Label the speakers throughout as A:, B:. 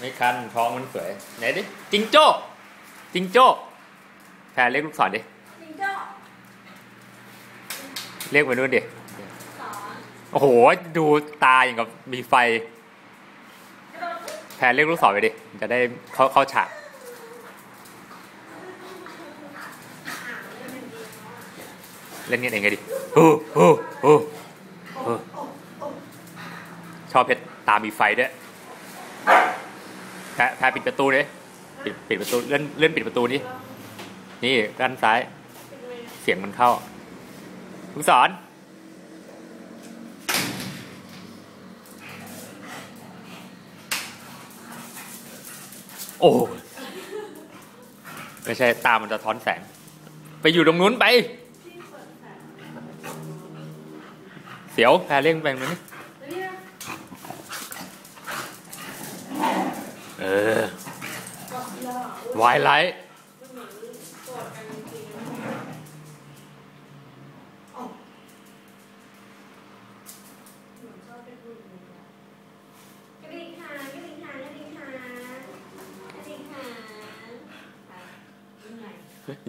A: ไม่คันท้องมันสวยไหนดิจิงโจ้จิงโจ้แพรเรียกลูกศรดิ
B: จิงโจ้
A: เรียกไปนู่นดิ
B: สอน
A: โอ้โห ดูตาอย่างกับมีไฟ
B: กระโดดขึ้น
A: แพรเรียกลูกศรไปดิ จะได้เข้าเข้าฉากเล่นกันเองไงดิโอ้โหโอ้โหชอบเพชรตามีไฟด้วย แพรปิดประตูเลยปิดปิดประตูเลื่อนเลื่อนปิดประตูนี่นี่ด้านซ้าย เสียงมันเข้าลูกศรโอ้ไม่ใช่ตามันจะท้อนแสง ไปอยู่ตรงนู้นไป เสียวแพรเร่งแปลงนู้
B: เอ
A: อวายไลท์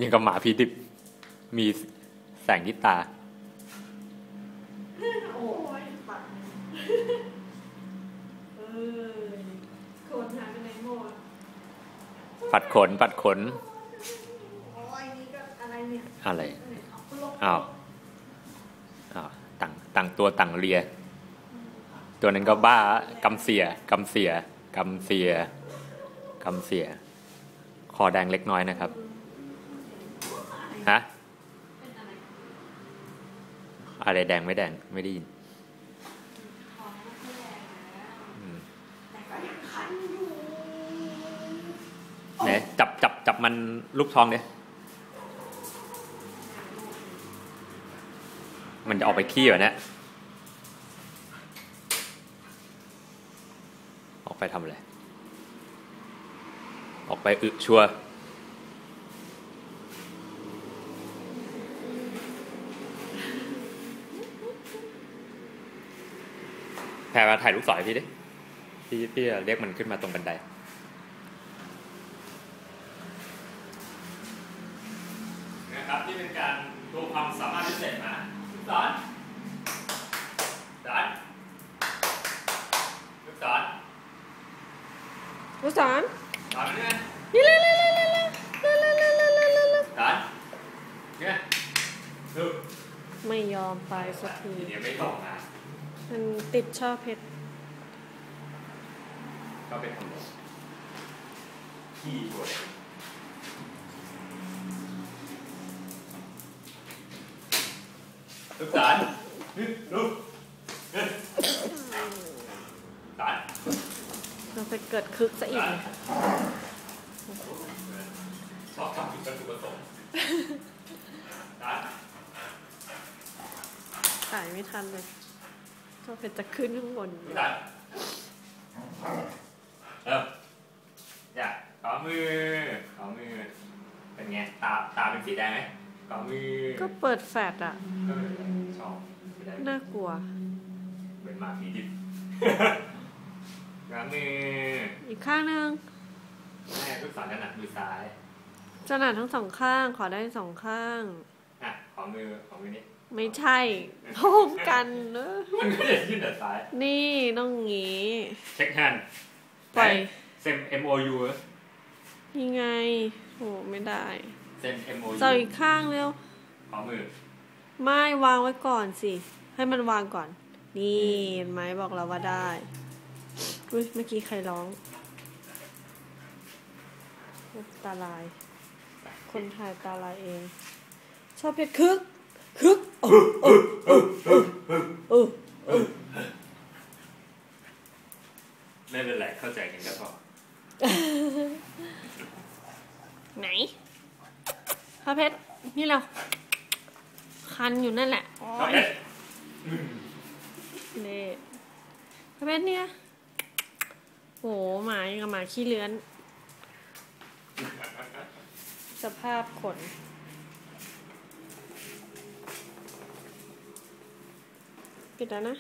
B: ยังกั
A: บหมาพีดิบ มีแสงที่ตา
B: ปัด
A: ขน ปัดขน
B: โอ้ยนี่ก็อะไรเนี่ย
A: อะไร
B: เอาขึ้นลง
A: อ้าวอ้าวต่างต่างตัวต่างเลีย ตัวนั้นก็บ้ากำเสียกำเสียกำเสียกำเสีย คอแดงเล็กน้อยนะครับฮะ
B: เป็นอะไร
A: อะไรแดงไม่แดงไม่ได้ยิน
B: ท้องไม่ค่อยแรงแล้ว
A: อืม
B: แต่ก็ยังคันอยู่
A: ไหนจับจับจับ มันลูกทองเนี่ยมันจะออกไปขี้เหรอเนี่ยออกไปทำอะไร ออกไปอึชัวแพรมาถ่ายลูกศรพี่ดิ พี่พี่จะเรียกมันขึ้นมาตรงบันได นะครับที่เป็นการโชว์ความสามารถพิเศษมาลูกศรสอนลูกศร
B: ลูกศร
A: สอนเนี่ย
B: นี่เลยเลยเลยเลยเลยเลยเลยเลยเลยเลย
A: สอนเนี่ยลูก
B: ไม่ยอมไปสักที
A: ทีนี้ไม่ตรงนะ
B: มันติดช่อเพชร
A: ก็เป็นทำเลยขี้ตัว ลูกศรลูกศร
B: เราไปเกิดคึกซะอีกเลย
A: ชอบทำผิดวัตถุประสงค์ศร
B: ถ่ายไม่ทันเลยช่อเพชรจะขึ้นข้างบน
A: ลูกศรเอออย่าขอมือขอมือ เป็นไง ตา ตาเป็นสีแดงไหมขอมือ
B: ก็เปิดแฟลชอะ น่ากลัว
A: เป็นหมาผีดิบขอมือ
B: อีกข้างหนึง
A: แม่ลูกศรถนัดมือซ้าย
B: จะหนาทั้งสองข้าง ขอได้สองข้าง
A: อะ ขอมือ ขอมือนี้
B: ไม่ใช่พร้อมกันเนอะ
A: มันก็จะยื่นแต่ซ้าย
B: นี่ต้องงี้
A: เช็คแฮนด์
B: ปล่อย
A: เซ็น M O U
B: ยังไงโหไม่ได้
A: เซ็น M O U
B: เจาอีกข้างเร็ว
A: ขอมือ
B: ไม่วางไว้ก่อนสิ ให้มันวางก่อน นี่เห็นไหมบอกเราว่าได้อุ้ยเมื่อกี้ใครร้องตาลาย คนถ่ายตาลายเอง ชอบเพชรคึก คึกเออเออเออเออเออเออ
A: ไม่เป็นไรเข้าใจกันก็พอ
B: ไหนพระเพชรนี่เราคันอยู่นั่นแหละโอ๊
A: ขอยเพชร
B: เน่พระ เพชรเนี่ยโหหมายังกับหมาขี้เลื้อน สภาพขน ปิดแล้วนะ